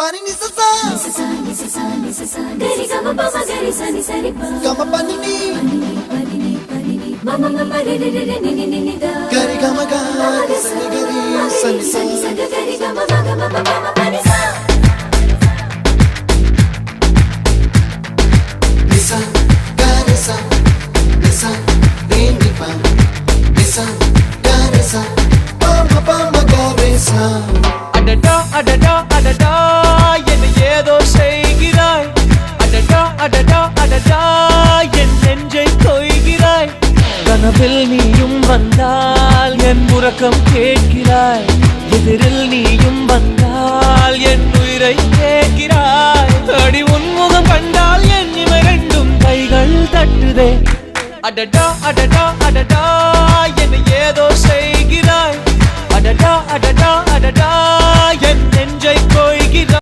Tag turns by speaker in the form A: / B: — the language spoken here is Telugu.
A: పని నిససా.
B: గరి గమ పమ గరి సని సరి ప.
A: గమ
B: పని పని మమ మమ రి రి రి రి ని ని ని ని ద.
A: గరి గమ గారి సని గరి సని
B: సని సని. గరి గమ మగ మమ మమ పని సా.
A: నిసా గారి సా నిసా రేని పా. నిసా గారి సా పమ పమ
C: அடடா என் நெஞ்சை கொய்கிறாய் கனவில் நீயும் வந்தால் என் உறக்கம் கேட்கிறாய். எதிரில் நீயும் வந்தால் என் உயிரை கேட்கிறாய். அடி உன்முகம் கண்டால் என் இமை ரெண்டும் கைகள் தட்டுதே. அடடா அடடா அடடா என்னை ஏதோ செய்கிறாய். அடடா அடடா அடடா.